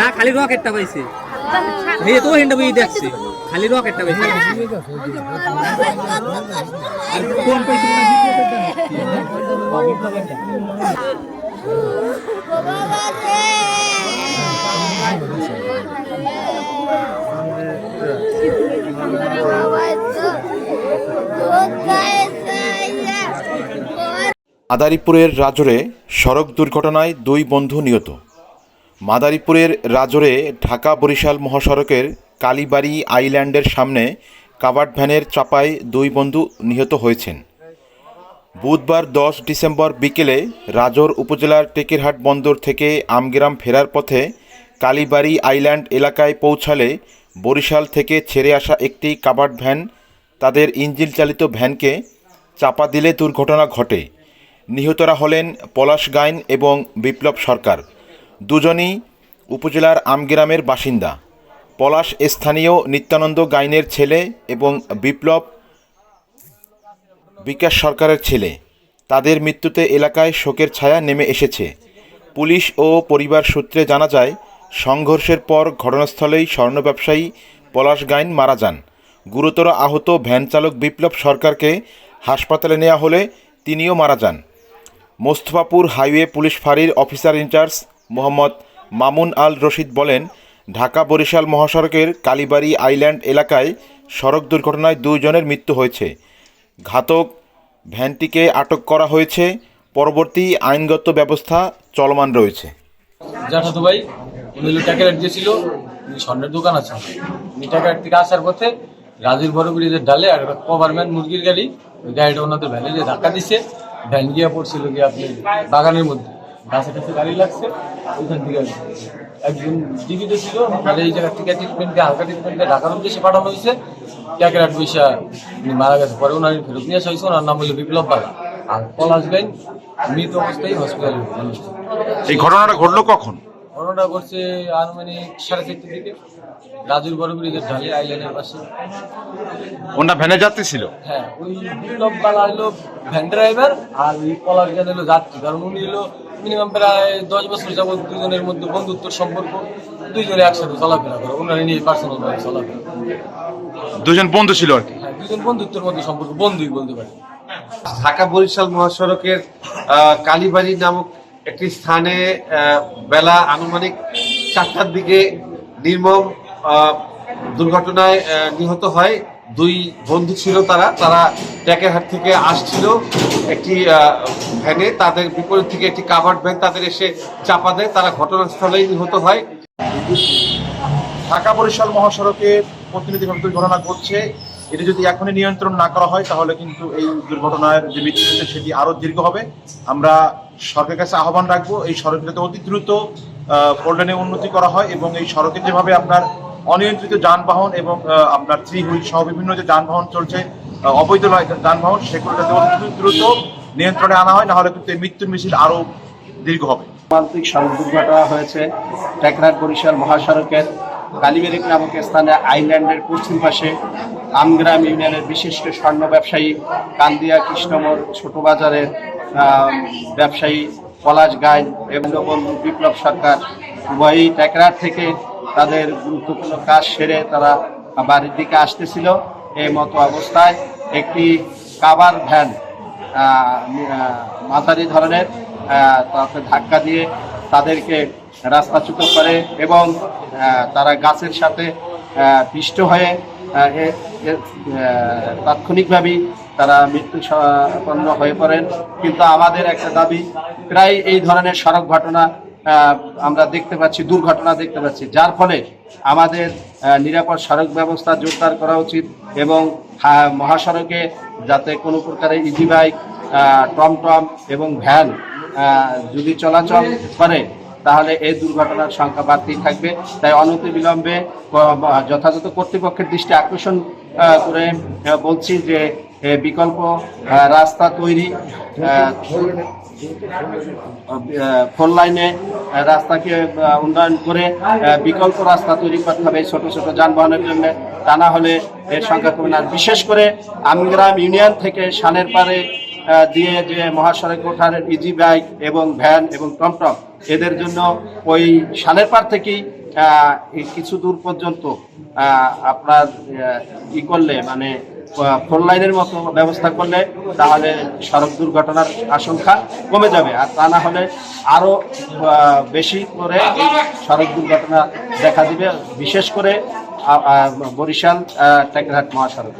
না, খালি রকেটটা পাইছে। এই তো হেন্ডা বই দেখছে। খালি রকেটটা পাইছে কোন পাইছে। মাদারীপুরের রাজরে সড়ক দুর্ঘটনায় দুই বন্ধু নিহত। মাদারীপুরের রাজরে ঢাকা বরিশাল মহাসড়কের কালীবাড়ি আইল্যান্ডের সামনে কাভার্ড ভ্যানের চাপায় দুই বন্ধু নিহত হয়েছেন। বুধবার দশ ডিসেম্বর বিকেলে রাজর উপজেলার টেকেরহাট বন্দর থেকে আমগ্রাম ফেরার পথে কালীবাড়ি আইল্যান্ড এলাকায় পৌঁছালে বরিশাল থেকে ছেড়ে আসা একটি কাভার্ড ভ্যান তাদের ইঞ্জিন চালিত ভ্যানকে চাপা দিলে দুর্ঘটনা ঘটে। নিহতরা হলেন পলাশ গাইন এবং বিপ্লব সরকার। দুজনই উপজেলার আমগ্রামের বাসিন্দা। পলাশ স্থানীয় নিত্যানন্দ গাইনের ছেলে এবং বিপ্লব বিকাশ সরকারের ছেলে। তাদের মৃত্যুতে এলাকায় শোকের ছায়া নেমে এসেছে। পুলিশ ও পরিবার সূত্রে জানা যায়, সংঘর্ষের পর ঘটনাস্থলেই স্বর্ণ ব্যবসায়ী পলাশ গাইন মারা যান। গুরুতর আহত ভ্যান চালক বিপ্লব সরকারকে হাসপাতালে নেওয়া হলে তিনিও মারা যান। মোস্তফাপুর হাইওয়ে পুলিশ ফাঁড়ির officer in charge Mohammad Mamun Al Rashid বলেন, ঢাকা বরিশাল মহাসড়কের কালীবাড়ি আইল্যান্ড এলাকায় সড়ক দুর্ঘটনায় দুইজনের মৃত্যু হয়েছে। ঘাতক ভ্যানটিকে আটক করা হয়েছে। পরবর্তী আইনগত ব্যবস্থা চলমান রয়েছে। স্বর্ণের দোকান আছে। ট্যাকেরাট থেকে আসার পথে বড় ডালে আর কভারম্যান মুরগির গাড়ি, ওই গাড়িটা ওনাদের ভ্যানে ধাক্কা দিছে। ভ্যান গিয়ে পড়ছিল গিয়ে আপনি বাগানের মধ্যে। গাছে কাছে গাড়ি লাগছে ওখান থেকে একজন জীবিত ছিল তাহলে এই জায়গা থেকে ট্রিটমেন্টে হালকা ট্রিটমেন্টে ঢাকার উদ্দেশ্যে পাঠানো হয়েছে। ট্যাকের বৈশা উনি মারা গেছে পরে ওনার ফেরত নিয়ে আসা হয়েছে ওনার নাম হলো বিপ্লব বাগা। আর পলাশ গাইন মৃত অবস্থায় হসপিটালে এই ঘটনাটা ঘটলো কখন? ঘটনাটা ঘটছে আনুমানিক সাড়ে চারটের দিকে। রাজুর বড় ঢালে আইল্যান্ডের পাশে। ওনার ভ্যানে যাত্রী ছিল? হ্যাঁ ওই বিপ্লব বালা হলো ভ্যান ড্রাইভার আর ওই পলাশ গান হলো যাত্রী। কারণ উনি হলো মিনিমাম প্রায় দশ বছর যাবৎ দুজনের মধ্যে বন্ধুত্বর সম্পর্ক। দুইজনে একসাথে চলাফেরা করে ওনারা নিয়ে পার্সোনাল ভাবে চলাফেরা দুজন বন্ধু ছিল আর কি? হ্যাঁ দুজন বন্ধুত্বের মধ্যে সম্পর্ক বন্ধুই বলতে পারি। ঢাকা বরিশাল মহাসড়কের আহ, কালীবাড়ি নামক একটি স্থানে আহ, বেলা আনুমানিক চারটার দিকে নির্মম দুর্ঘটনায় নিহত হয়। দুই বন্ধু ছিল তারা। তারা ট্যাকেরহাট থেকে আসছিল একটি ভ্যানে। তাদের বিপরীত থেকে একটি কাভার্ড ভ্যান তাদের এসে চাপা দেয়। তারা ঘটনাস্থলেই নিহত হয়। ঢাকা বরিশাল মহাসড়কে প্রতিনিধিভাবে দুর্ঘটনা ঘটছে। এটি যদি এখনই নিয়ন্ত্রণ না করা হয়, তাহলে কিন্তু এই দুর্ঘটনার যে মৃত্যু সেটি আরও দীর্ঘ হবে। আমরা সরকারের কাছে আহ্বান রাখব, এই সড়ক অতি দ্রুত ফোর উন্নতি করা হয় এবং এই সড়কে যেভাবে আপনার অনিয়ন্ত্রিত যানবাহন এবং আপনার থ্রি হুইল সহ বিভিন্ন যে যানবাহন চলছে অবৈধ যানবাহন সেগুলো যাতে দ্রুত নিয়ন্ত্রণে আনা হয়, নাহলে কিন্তু মৃত্যুর মিছিল আরও দীর্ঘ হবে। মর্মান্তিক সড়ক দুর্ঘটনা হয়েছে টেকনাট বরিশাল মহাসড়কের কালীবেরিক নামক স্থানে আইল্যান্ডের পশ্চিম পাশে আমগ্রাম ইউনিয়নের বিশিষ্ট স্বর্ণ ব্যবসায়ী কান্দিয়া কৃষ্ণমোড় ছোট বাজারের ব্যবসায়ী পলাশ গাইন এবং বিপ্লব সরকার উভয়ই টেকরাট থেকে তাদের গুরুত্বপূর্ণ কাজ সেরে তারা বাড়ির দিকে আসতেছিল। এই মতো অবস্থায় একটি কাভার ভ্যান মাঝারি ধরনের তাকে ধাক্কা দিয়ে তাদেরকে রাস্তাচ্যুত করে এবং তারা গাছের সাথে পিষ্ট হয়ে তাৎক্ষণিকভাবেই তারা মৃত্যু সম্পন্ন হয়ে পড়েন। কিন্তু আমাদের একটা দাবি, প্রায় এই ধরনের সড়ক ঘটনা আমরা দেখতে পাচ্ছি দুর্ঘটনা দেখতে পাচ্ছি। যার ফলে আমাদের নিরাপদ সড়ক ব্যবস্থা জোরদার করা উচিত এবং মহাসড়কে যাতে কোনো প্রকারের ইজি বাইক আহ, টমটম এবং ভ্যান যদি চলাচল করে তাহলে এই দুর্ঘটনার সংখ্যা বাড়তেই থাকবে। তাই অনতি বিলম্বে যথাযথ কর্তৃপক্ষের দৃষ্টি আকর্ষণ করে বলছি যে বিকল্প রাস্তা তৈরি ফোর লাইনে রাস্তাকে উন্নয়ন করে বিকল্প রাস্তা তৈরি করতে হবে ছোট ছোট যানবাহনের জন্য। তা না হলে এর সংখ্যা কমে না। বিশেষ করে আমগ্রাম ইউনিয়ন থেকে সানের পারে দিয়ে যে মহাসড়কে ওঠার ইজি বাইক এবং ভ্যান এবং টমটম, এদের জন্য ওই সানের পার থেকেই কিছু দূর পর্যন্ত আপনার ই করলে মানে ফোর লাইনের মতো ব্যবস্থা করলে তাহলে সড়ক দুর্ঘটনার আশঙ্কা কমে যাবে। আর তা না হলে আরও বেশি করে সড়ক দুর্ঘটনা দেখা দিবে। বিশেষ করে বরিশাল আহ, টেকরাট মহাসড়ক।